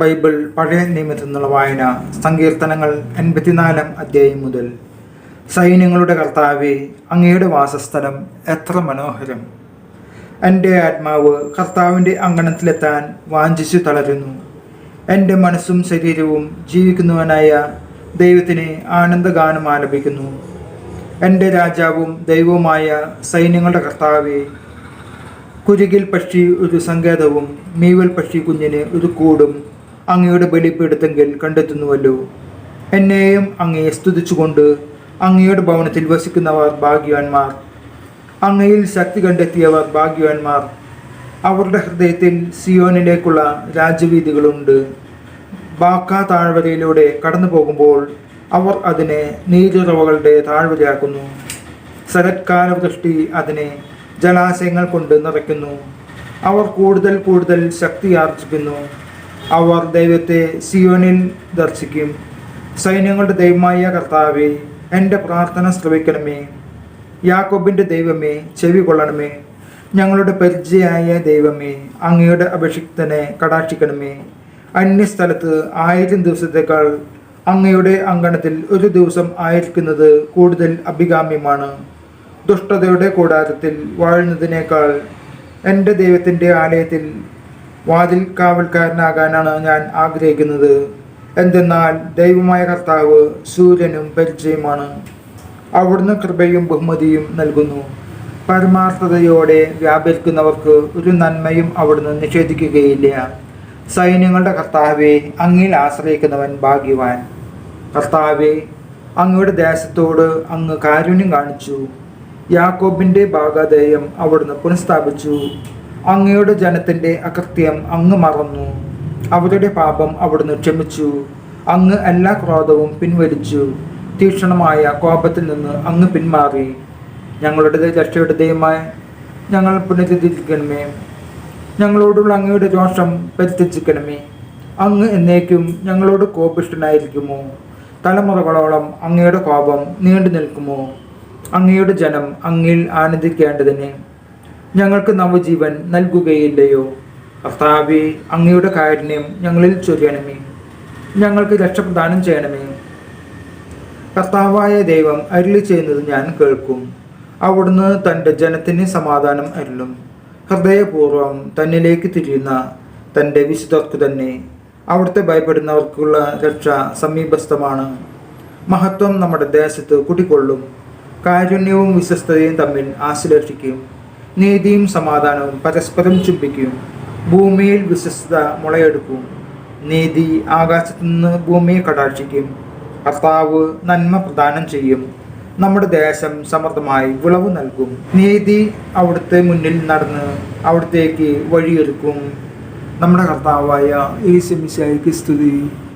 Bible പഴയ നിയമത്തിൽ നിന്നുള്ള വായന സങ്കീർത്തനങ്ങൾ എൺപത്തിനാലാം അധ്യായം മുതൽ. സൈന്യങ്ങളുടെ കർത്താവെ അങ്ങയുടെ വാസസ്ഥലം എത്ര മനോഹരം. എന്റെ ആത്മാവ് കർത്താവിന്റെ അങ്കണത്തിലെത്താൻ വാഞ്ചിച്ചു തളരുന്നു. എന്റെ മനസ്സും ശരീരവും ജീവിക്കുന്നവനായ ദൈവത്തിന് ആനന്ദഗാനം ആലപിക്കുന്നു. എന്റെ രാജാവും ദൈവവുമായ സൈന്യങ്ങളുടെ കർത്താവെ കുരുകിൽ പക്ഷി ഒരു സങ്കേതവും മീവൽ പക്ഷി കുഞ്ഞിന് ഒരു കൂടും. അങ്ങയുടെ ബലിപീഠത്തെങ്കിൽ കണ്ടെത്തുന്നുവല്ലോ. എന്നെയും അങ്ങയെ സ്തുതിച്ചുകൊണ്ട് അങ്ങയുടെ ഭവനത്തിൽ വസിക്കുന്നവർ ഭാഗ്യവാന്മാർ. അങ്ങയിൽ ശക്തി കണ്ടെത്തിയവർ ഭാഗ്യവാന്മാർ. അവരുടെ ഹൃദയത്തിൽ സിയോനിലേക്കുള്ള രാജവീതികളുണ്ട് ബാക്ക താഴ്വരയിലൂടെ കടന്നു പോകുമ്പോൾ അവർ അതിനെ നീരുറവകളുടെ താഴ്വരയാക്കുന്നു. ശരത്കാല വൃഷ്ടി അതിനെ ജലാശയങ്ങൾ കൊണ്ട് നിറയ്ക്കുന്നു. അവർ കൂടുതൽ കൂടുതൽ ശക്തി ആർജിക്കുന്നു അവർ ദൈവത്തെ സിയോനിൽ ദർശിക്കും. സൈന്യങ്ങളുടെ ദൈവമായ കർത്താവെ എന്റെ പ്രാർത്ഥന ശ്രവിക്കണമേ. യാക്കോബിന്റെ ദൈവമേ ചെവി കൊള്ളണമേ. ഞങ്ങളുടെ പരിചയായ ദൈവമേ അങ്ങയുടെ അഭിഷിക്തനെ കടാക്ഷിക്കണമേ. അന്യസ്ഥലത്ത് ആയിരം ദിവസത്തേക്കാൾ അങ്ങയുടെ അങ്കണത്തിൽ ഒരു ദിവസം ആയിരിക്കുന്നത് കൂടുതൽ അഭികാമ്യമാണ്. ദുഷ്ടതയുടെ കൂടാരത്തിൽ വാഴുന്നതിനേക്കാൾ എന്റെ ദൈവത്തിന്റെ ആലയത്തിൽ വാതിൽ കാവൽക്കാരനാകാനാണ് ഞാൻ ആഗ്രഹിക്കുന്നത്. എന്തെന്നാൽ ദൈവമായ കർത്താവ് സൂര്യനും പരിചയമാണ്. അവിടുന്ന് കൃപയും ബഹുമതിയും നൽകുന്നു. പരമാർത്ഥതയോടെ വ്യാപരിക്കുന്നവർക്ക് ഒരു നന്മയും അവിടുന്ന് നിഷേധിക്കുകയില്ല. സൈന്യങ്ങളുടെ കർത്താവെ അങ്ങിൽ ആശ്രയിക്കുന്നവൻ ഭാഗ്യവാൻ. കർത്താവെ അങ്ങയുടെ ദേശത്തോട് അങ്ങ് കാരുണ്യം കാണിച്ചു. യാക്കോബിന്റെ ഭാഗധേയം അവിടുന്ന് പുനഃസ്ഥാപിച്ചു. അങ്ങയുടെ ജനത്തിന്റെ അകൃത്യം അങ്ങ് മറന്നു. അവരുടെ പാപം അവിടുന്ന് ക്ഷമിച്ചു. അങ്ങ് എല്ലാ ക്രോധവും പിൻവലിച്ചു. തീക്ഷണമായ കോപത്തിൽ നിന്ന് അങ്ങ് പിന്മാറി. ഞങ്ങളുടെ രക്ഷയുടെ ദൈവമായി ഞങ്ങൾ പുനരുദ്ധരിക്കണമേ. ഞങ്ങളോടുള്ള അങ്ങയുടെ രോഷം പരിത്യജിക്കണമേ. അങ്ങ് എന്നേക്കും ഞങ്ങളോട് കോപിഷ്ടനായിരിക്കുമോ തലമുറകളോളം അങ്ങയുടെ കോപം നീണ്ടു നിൽക്കുമോ അങ്ങയുടെ ജനം അങ്ങിൽ ആനന്ദിക്കേണ്ടതിന് ഞങ്ങൾക്ക് നവജീവൻ നൽകുകയില്ലയോ? കർത്താവെ അങ്ങയുടെ കാരുണ്യം ഞങ്ങളിൽ ചൊരിയണമേ. ഞങ്ങൾക്ക് രക്ഷപ്രദാനം ചെയ്യണമേ. കർത്താവായ ദൈവം അരുളി ചെയ്യുന്നത് ഞാൻ കേൾക്കും. അവിടുന്ന് തന്റെ ജനത്തിന് സമാധാനം അരുളും. ഹൃദയപൂർവം തന്നിലേക്ക് തിരിയുന്ന തന്റെ വിശുദ്ധർക്ക് തന്നെ അവിടുത്തെ ഭയപ്പെടുന്നവർക്കുള്ള രക്ഷ സമീപസ്ഥമാണ്. മഹത്വം നമ്മുടെ ദേശത്ത് കുടികൊള്ളും. കാരുണ്യവും വിശ്വസ്തതയും തമ്മിൽ ആശ്ലേഷിക്കും നീതിയും സമാധാനവും പരസ്പരം ചുംബിക്കും. ഭൂമിയിൽ വിശ്വസ്ത മുളയെടുക്കും. നീതി ആകാശത്തു നിന്ന് ഭൂമിയെ കടാക്ഷിക്കും. കർത്താവ് നന്മ പ്രദാനം ചെയ്യും. നമ്മുടെ ദേശം സമൃദ്ധമായി വിളവ് നൽകും. നീതി അവിടുത്തെ മുന്നിൽ നടന്ന് അവിടത്തേക്ക് വഴിയൊരുക്കും. നമ്മുടെ കർത്താവായ ഈ സെമിശായിക്ക് സ്തുതി.